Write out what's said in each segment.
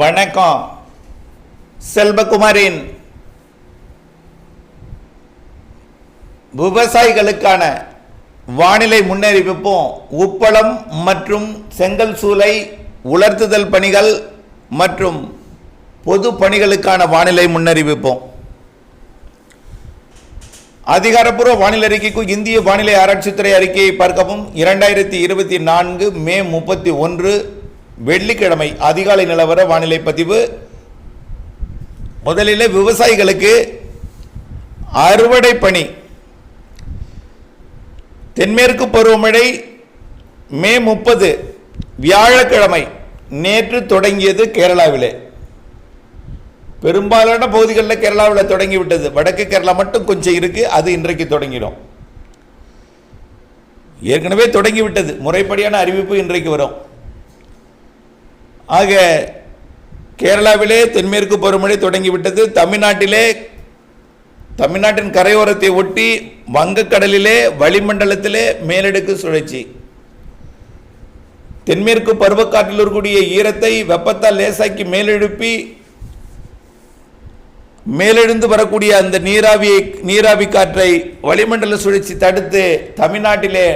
வணக்கம். செல்வகுமாரின் விவசாயிகளுக்கான வானிலை முன்னறிவிப்பும் உப்பளம் மற்றும் செங்கல் சூளை உலர்த்துதல் பணிகள் மற்றும் பொது பணிகளுக்கான வானிலை முன்னறிவிப்போம். அதிகாரப்பூர்வ வானிலை அறிக்கைக்கு இந்திய வானிலை ஆராய்ச்சித்துறை அறிக்கையை பார்க்கவும் இரண்டாயிரத்தி இருபத்தி நான்கு மே முப்பத்தி ஒன்று வெள்ளிக்கிழமை அதிகாலை நிலவர வானிலை பதிவு. முதலில் விவசாயிகளுக்கு அறுவடை பணி. தென்மேற்கு பருவமழை மே முப்பது வியாழக்கிழமை நேற்று தொடங்கியது கேரளாவிலே. பெரும்பாலான பகுதிகளில் கேரளாவில் தொடங்கி விட்டது வடக்கு கேரளா மட்டும் கொஞ்சம் இருக்கு அது இன்றைக்கு தொடங்கிடும். ஏற்கனவே தொடங்கிவிட்டது. முறைப்படியான அறிவிப்பு இன்றைக்கு வரும். ஆக கேரளாவிலே தென்மேற்கு பருவமழை தொடங்கிவிட்டது. தமிழ்நாட்டிலே தமிழ்நாட்டின் கரையோரத்தை ஒட்டி வங்கக்கடலிலே வளிமண்டலத்திலே மேலடுக்கு சுழற்சி. தென்மேற்கு பருவக்காற்றில் இருக்கக்கூடிய ஈரத்தை வெப்பத்தால் லேசாக்கி மேலெழுப்பி மேலெழுந்து வரக்கூடிய அந்த நீராவியை நீராவி காற்றை வளிமண்டல சுழற்சி தடுத்து தமிழ்நாட்டிலே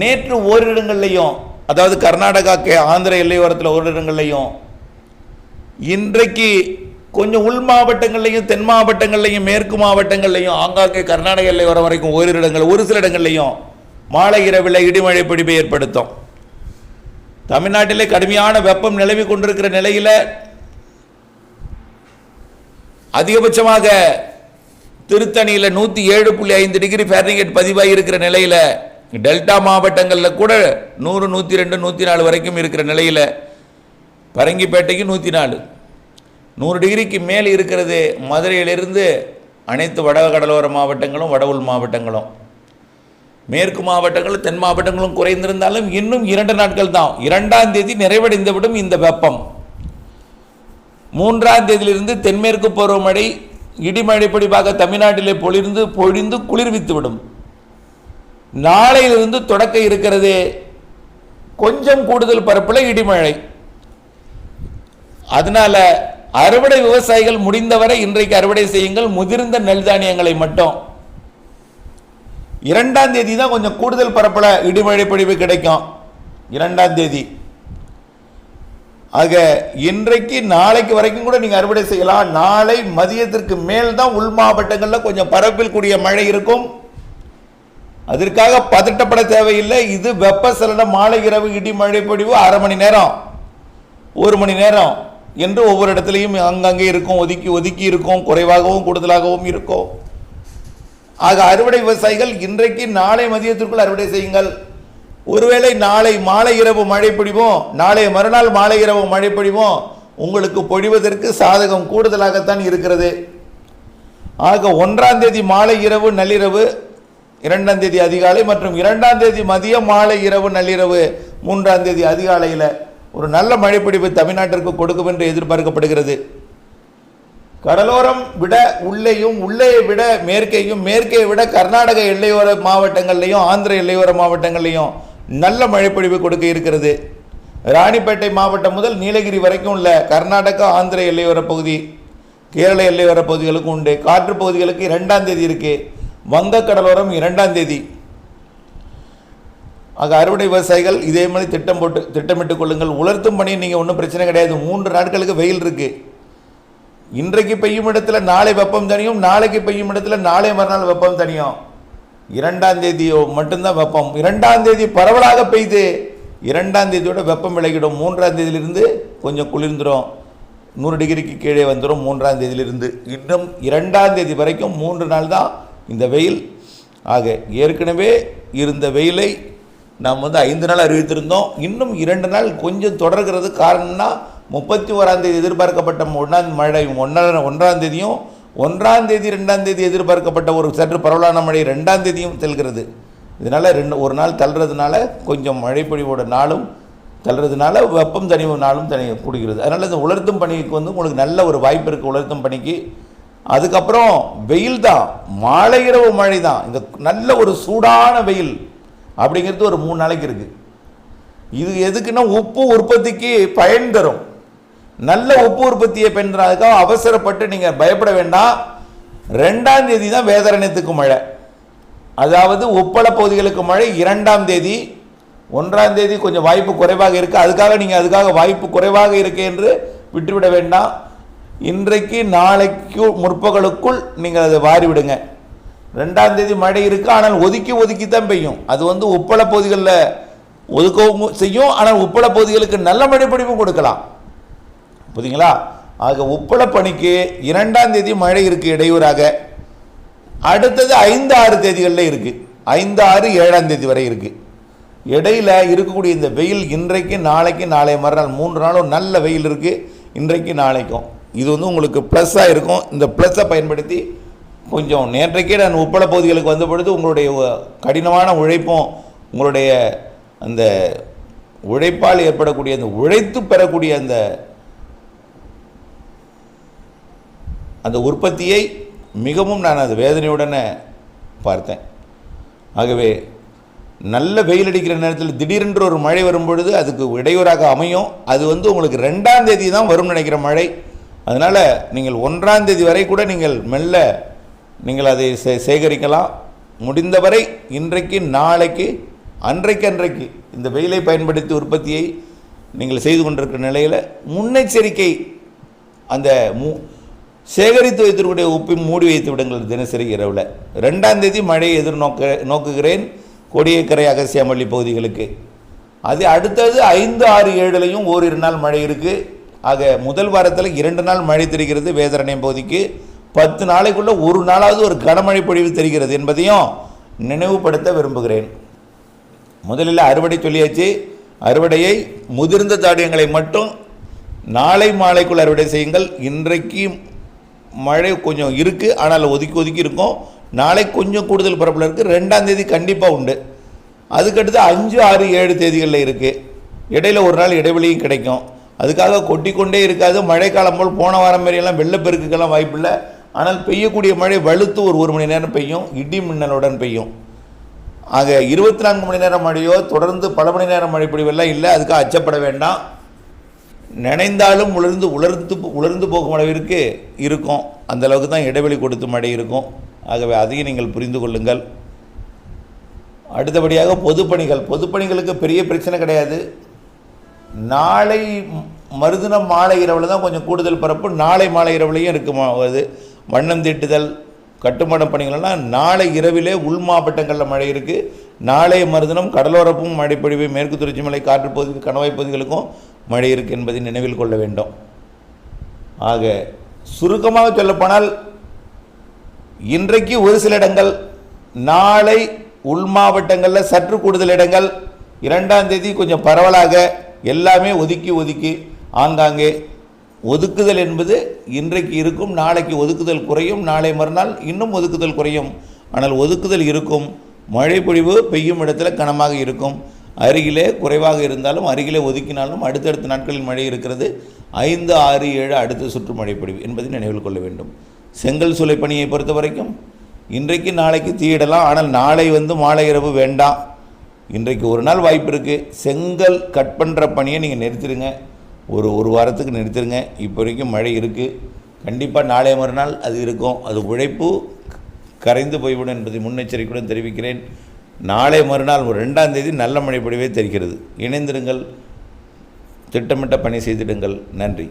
நேற்று ஓரிடங்கள்லையும் அதாவது கர்நாடகாக்கு ஆந்திர எல்லையோரத்தில் ஓரிடங்கள்லையும் இன்றைக்கு கொஞ்சம் உள் மாவட்டங்கள்லையும் தென் மாவட்டங்கள்லையும் மேற்கு மாவட்டங்கள்லையும் ஆங்காங்கே கர்நாடக எல்லை வர வரைக்கும் ஓரிரு இடங்கள் ஒரு சில இடங்கள்லையும் மாலை இரவில் இடிமழை பிடிப்பை ஏற்படுத்தும். தமிழ்நாட்டிலே கடுமையான வெப்பம் நிலவி கொண்டிருக்கிற நிலையில் அதிகபட்சமாக திருத்தணியில் நூற்றி ஏழு புள்ளி ஐந்து டிகிரி ஃபேரன்ஹீட் பதிவாகி இருக்கிற நிலையில் டெல்டா மாவட்டங்களில் கூட நூறு நூற்றி ரெண்டு நூற்றி நாலு வரைக்கும் இருக்கிற நிலையில் பரங்கிப்பேட்டைக்கு நூற்றி நாலு. நூறு டிகிரிக்கு மேல் இருக்கிறது மதுரையிலிருந்து அனைத்து வட கடலோர மாவட்டங்களும் வட மாவட்டங்களும். மேற்கு மாவட்டங்களும் தென் மாவட்டங்களும் குறைந்திருந்தாலும் இன்னும் இரண்டு நாட்கள் தான். இரண்டாம் தேதி நிறைவடைந்துவிடும் இந்த வெப்பம். மூன்றாம் தேதியிலிருந்து தென்மேற்கு பருவமழை இடிமழை தமிழ்நாட்டிலே பொழிந்து பொழிந்து குளிர்வித்துவிடும். நாளையிலிருந்து தொடக்க இருக்கிறது. கொஞ்சம் கூடுதல் பரப்பில் இடிமழை. அதனால அறுவடை விவசாயிகள் முடிந்தவரை இன்றைக்கு அறுவடை செய்யுங்கள். முதிர்ந்த நெல் தானியங்களை மட்டும். இரண்டாம் தேதி தான் கொஞ்சம் கூடுதல் பரப்பில் இடிமழை பொழிவு கிடைக்கும். இரண்டாம் தேதி. ஆக இன்றைக்கு நாளைக்கு வரைக்கும் கூட நீங்கள் அறுவடை செய்யலாம். நாளை மதியத்திற்கு மேல் தான் உள் மாவட்டங்களில் கொஞ்சம் பரப்பில் கூடிய மழை இருக்கும். அதற்காக பதட்டப்பட தேவையில்லை. இது வெப்பசலன மாலை இரவு இடி மழை பொழிவு அரை மணி நேரம். ஒரு மணி நேரம் என்று ஒவ்வொரு இடத்துலையும் அங்கங்கே இருக்கும் ஒதுக்கி ஒதுக்கி இருக்கும் குறைவாகவும் கூடுதலாகவும் இருக்கும். ஆக அறுவடை விவசாயிகள் இன்றைக்கு நாளை மதியத்திற்குள் அறுவடை செய்யுங்கள். ஒருவேளை நாளை மாலை இரவு மழை பொழிவும் நாளை மறுநாள் மாலை இரவு மழை பிடிவோம் உங்களுக்கு பொழிவதற்கு சாதகம் கூடுதலாகத்தான் இருக்கிறது. ஆக ஒன்றாம் தேதி மாலை இரவு நள்ளிரவு இரண்டாம் தேதி அதிகாலை மற்றும் இரண்டாம் தேதி மதியம் மாலை இரவு நள்ளிரவு மூன்றாம் தேதி அதிகாலையில் ஒரு நல்ல மழைப்பிடிப்பு தமிழ்நாட்டிற்கு கொடுக்கும் என்று எதிர்பார்க்கப்படுகிறது. கடலோரம் விட உள்ளேயும் உள்ளே விட மேற்கேயும் மேற்கே விட கர்நாடக எல்லையோர மாவட்டங்கள்லையும் ஆந்திர எல்லையோர மாவட்டங்கள்லையும் நல்ல மழைப்பொழிவு கொடுக்க இருக்கிறது. ராணிப்பேட்டை மாவட்டம் முதல் நீலகிரி வரைக்கும் உள்ள கர்நாடகா ஆந்திர எல்லையோர பகுதி கேரள எல்லையோர பகுதிகளுக்கும் உண்டு. காற்று பகுதிகளுக்கு இரண்டாம் தேதி வங்க கடலோரம் இரண்டாம் தேதி. ஆக அறுவடை விவசாயிகள் இதே மாதிரி திட்டம் போட்டு திட்டமிட்டுக் கொள்ளுங்கள். உலர்த்தும் பணி நீங்கள் ஒன்றும் பிரச்சனை கிடையாது. மூன்று நாட்களுக்கு வெயில் இருக்கு. இன்றைக்கு பெய்யும் இடத்துல நாளை வெப்பம் தனியும் நாளைக்கு பெய்யும் இடத்துல நாளை மறுநாள் வெப்பம் தனியும். இரண்டாம் தேதியோ மட்டும்தான் வெப்பம். இரண்டாம் தேதி பரவலாக பெய்து இரண்டாம் தேதியோட வெப்பம் விலகிடும். மூன்றாம் தேதியிலிருந்து கொஞ்சம் குளிர்ந்துடும் நூறு டிகிரிக்கு கீழே வந்துடும் மூன்றாம் தேதியிலிருந்து. இன்னும் இரண்டாம் தேதி வரைக்கும் மூன்று நாள் தான் இந்த வெயில். ஆக ஏற்கனவே இருந்த வெயிலை நாம் வந்து ஐந்து நாள் அறிவித்திருந்தோம். இன்னும் இரண்டு நாள் கொஞ்சம் தொடர்கிறது. காரணம்னா முப்பத்தி ஓராம் தேதி எதிர்பார்க்கப்பட்ட ஒன்றாம் மழை ஒன்றாம் ஒன்றாம் தேதியும் ஒன்றாம் தேதி ரெண்டாம் தேதி எதிர்பார்க்கப்பட்ட ஒரு சற்று பரவலான மழை ரெண்டாம் தேதியும் செல்கிறது. இதனால் ரெண்டு ஒரு நாள் தள்ளுறதுனால கொஞ்சம் மழைப்பொழிவோட நாளும் தள்ளுறதுனால வெப்பம் தனிவு நாளும் தனி கொடுக்கிறது அதனால் இந்த உலர்த்தும் பணிக்கு வந்து உங்களுக்கு நல்ல ஒரு வாய்ப்பு இருக்குது உலர்த்தும் பணிக்கு அதுக்கப்புறம் வெயில் தான். மாலை இரவு மழை தான். இந்த நல்ல ஒரு சூடான வெயில் அப்படிங்கிறது ஒரு மூணு நாளைக்கு இருக்குது இது எதுக்குன்னா உப்பு உற்பத்திக்கு பயன் தரும். நல்ல உப்பு உற்பத்தியை பெண்றதுக்காக அவசரப்பட்டு நீங்கள் பயப்பட வேண்டாம். ரெண்டாம் தேதி தான் வேதரண்யத்துக்கு மழை. அதாவது உப்பள பகுதிகளுக்கு மழை இரண்டாம் தேதி. ஒன்றாம் தேதி கொஞ்சம் வாய்ப்பு குறைவாக இருக்குது அதுக்காக நீங்கள் அதுக்காக வாய்ப்பு குறைவாக இருக்கு என்று விட்டுவிட வேண்டாம். இன்றைக்கு நாளைக்கு முற்பகலுக்குள் நீங்கள் அதை வாரி விடுங்க ரெண்டாம் தேதி மழை இருக்கு ஆனால் ஒதுக்கி ஒதுக்கி தான் பெய்யும். அது வந்து உப்பள பகுதிகளில் ஒதுக்கவும் செய்யும் ஆனால் உப்பள பகுதிகளுக்கு நல்ல மழை பொழிவும் கொடுக்கலாம். புரியுங்களா ஆக உப்பள பணிக்கு இரண்டாம் தேதி மழை இருக்குது இடையூறாக. அடுத்தது ஐந்து ஆறு தேதிகளில் இருக்குது ஐந்து ஆறு ஏழாம் தேதி வரை இருக்குது இடையில் இருக்கக்கூடிய இந்த வெயில் இன்றைக்கு நாளைக்கு நாளை மறுநாள் மூன்று நாளும் நல்ல வெயில் இருக்குது இன்றைக்கு நாளைக்கும். இது வந்து உங்களுக்கு ப்ளஸ்ஸாக இருக்கும். இந்த ப்ளஸ்ஸை பயன்படுத்தி கொஞ்சம் நேற்றைக்கே நான் உப்பள பகுதிகளுக்கு வந்த பொழுது உங்களுடைய கடினமான உழைப்பும் உங்களுடைய அந்த உழைப்பால் ஏற்படக்கூடிய அந்த உழைத்து பெறக்கூடிய அந்த அந்த உற்பத்தியை மிகவும் நான் அது வேதனையுடனே பார்த்தேன். ஆகவே நல்ல வெயில் அடிக்கிற நேரத்தில் திடீரென்று ஒரு மழை வரும் பொழுது அதுக்கு இடையூறாக அமையும். அது வந்து உங்களுக்கு ரெண்டாம் தேதி தான் வரும்னு நினைக்கிற மழை. அதனால் நீங்கள் ஒன்றாம் தேதி வரை கூட நீங்கள் மெல்ல நீங்கள் அதை சே- சேகரிக்கலாம். முடிந்தவரை இன்றைக்கு நாளைக்கு அன்றைக்கு அன்றைக்கு இந்த வெயிலை பயன்படுத்தி உற்பத்தியை நீங்கள் செய்து கொண்டிருக்கிற நிலையில் முன்னெச்சரிக்கை அந்த மூ சேகரித்து வைத்திருக்கக்கூடிய உப்பை மூடி வைத்து விடுங்கள் தினசரி இரவில். ரெண்டாம் தேதி மழையை எதிர்நோக்க நோக்குகிறேன். கொடியக்கரை அகசியாமல்லி பகுதிகளுக்கு. அது அடுத்தது ஐந்து ஆறு ஏழுலையும் ஓரிரு நாள் மழை இருக்குது ஆக முதல் வாரத்தில் இரண்டு நாள் மழை தெரிகிறது வேதரண்யம் பகுதிக்கு. பத்து நாளைக்குள்ளே ஒரு நாளாவது ஒரு கனமழை பொழிவு தெரிகிறது என்பதையும் நினைவுபடுத்த விரும்புகிறேன். முதலில் அறுவடை சொல்லியாச்சு. அறுவடையை முதிர்ந்த தானியங்களை மட்டும் நாளை மாலைக்குள் அறுவடை செய்யுங்கள். இன்றைக்கு மழை கொஞ்சம் இருக்குது ஆனால் ஒதுக்கி ஒதுக்கி இருக்கும். நாளை கொஞ்சம் கூடுதல் பரப்பில் இருக்குது ரெண்டாம் தேதி கண்டிப்பாக உண்டு. அதுக்கடுத்து அஞ்சு ஆறு ஏழு தேதிகளில் இருக்குது இடையில ஒரு நாள் இடைவெளியும் கிடைக்கும். அதுக்காக கொட்டிக்கொண்டே இருக்காது. மழைக்காலம் போல் போன வாரம் மாரியெல்லாம் வெள்ளப்பெருக்குக்கெல்லாம் வாய்ப்பில்லை. ஆனால் பெய்யக்கூடிய மழை வலுத்து ஒரு ஒரு மணி நேரம் பெய்யும். இடி மின்னலுடன் பெய்யும். ஆக இருபத்தி நான்கு மணி நேரம் மழையோ தொடர்ந்து பல மணி நேரம் மழை பொழிவெல்லாம் இல்லை. அதுக்காக அச்சப்பட வேண்டாம். நினைந்தாலும் உலர்ந்து உலர்ந்து உலர்ந்து போகும் அளவிற்கு இருக்கும். அந்த அளவுக்கு தான் இடைவெளி கொடுத்து மழை இருக்கும். ஆகவே அதையும் நீங்கள் புரிந்து கொள்ளுங்கள். அடுத்தபடியாக பொதுப்பணிகள். பொதுப்பணிகளுக்கு பெரிய பிரச்சனை கிடையாது. நாளை மறுதினம் மாலை இரவில் தான் கொஞ்சம் கூடுதல் பரப்பு நாளை மாலை இரவுலையும் இருக்குமா அது வண்ணம் தீட்டுதல் கட்டுமான பணிகள்லாம் நாளை இரவிலே உள் மாவட்டங்களில் மழை இருக்குது நாளை மறுதினம் கடலோரப்பும் மழைப்பொழிவு மேற்கு தொடர்ச்சி மலை காற்று பகுதி கணவாய் பகுதிகளுக்கும் மழை இருக்குது என்பதை நினைவில் கொள்ள வேண்டும். ஆக சுருக்கமாக சொல்லப்போனால் இன்றைக்கு ஒரு சில இடங்கள் நாளை உள் மாவட்டங்களில் சற்று கூடுதல் இடங்கள் இரண்டாம் தேதி கொஞ்சம் பரவலாக எல்லாமே ஒதுக்கி ஒதுக்கி ஆங்காங்கே. ஒதுக்குதல் என்பது இன்றைக்கு இருக்கும் நாளைக்கு ஒதுக்குதல் குறையும் நாளை மறுநாள் இன்னும் ஒதுக்குதல் குறையும். ஆனால் ஒதுக்குதல் இருக்கும் மழை பொழிவு பெய்யும் இடத்துல கனமாக இருக்கும். அருகிலே குறைவாக இருந்தாலும் அருகிலே ஒதுக்கினாலும் அடுத்தடுத்த நாட்களில் மழை இருக்கிறது. ஐந்து ஆறு ஏழு அடுத்த சுற்று மழை பொழிவு என்பதை நினைவில் கொள்ள வேண்டும். செங்கல் சூளை பணியை பொறுத்த வரைக்கும் இன்றைக்கு நாளைக்கு தீயிடலாம். ஆனால் நாளை வந்து மாலை இரவு வேண்டாம். இன்றைக்கு ஒரு நாள் வாய்ப்பு இருக்குது செங்கல் கட் பண்ணுற பணியை நீங்கள் நிறுத்திடுங்க. ஒரு ஒரு வாரத்துக்கு நிறுத்திடுங்க. இப்போ வரைக்கும் மழை இருக்குது கண்டிப்பாக நாளை மறுநாள் அது இருக்கும். அது உழைப்பு கரைந்து போய்விடும் என்பதை முன்னெச்சரிக்கையுடன் தெரிவிக்கிறேன். நாளை மறுநாள் ஒரு ரெண்டாம் தேதி நல்ல மழை பொழிவே தெரிகிறது. இணைந்திருங்கள். திட்டமிட்ட பணி செய்திடுங்கள். நன்றி.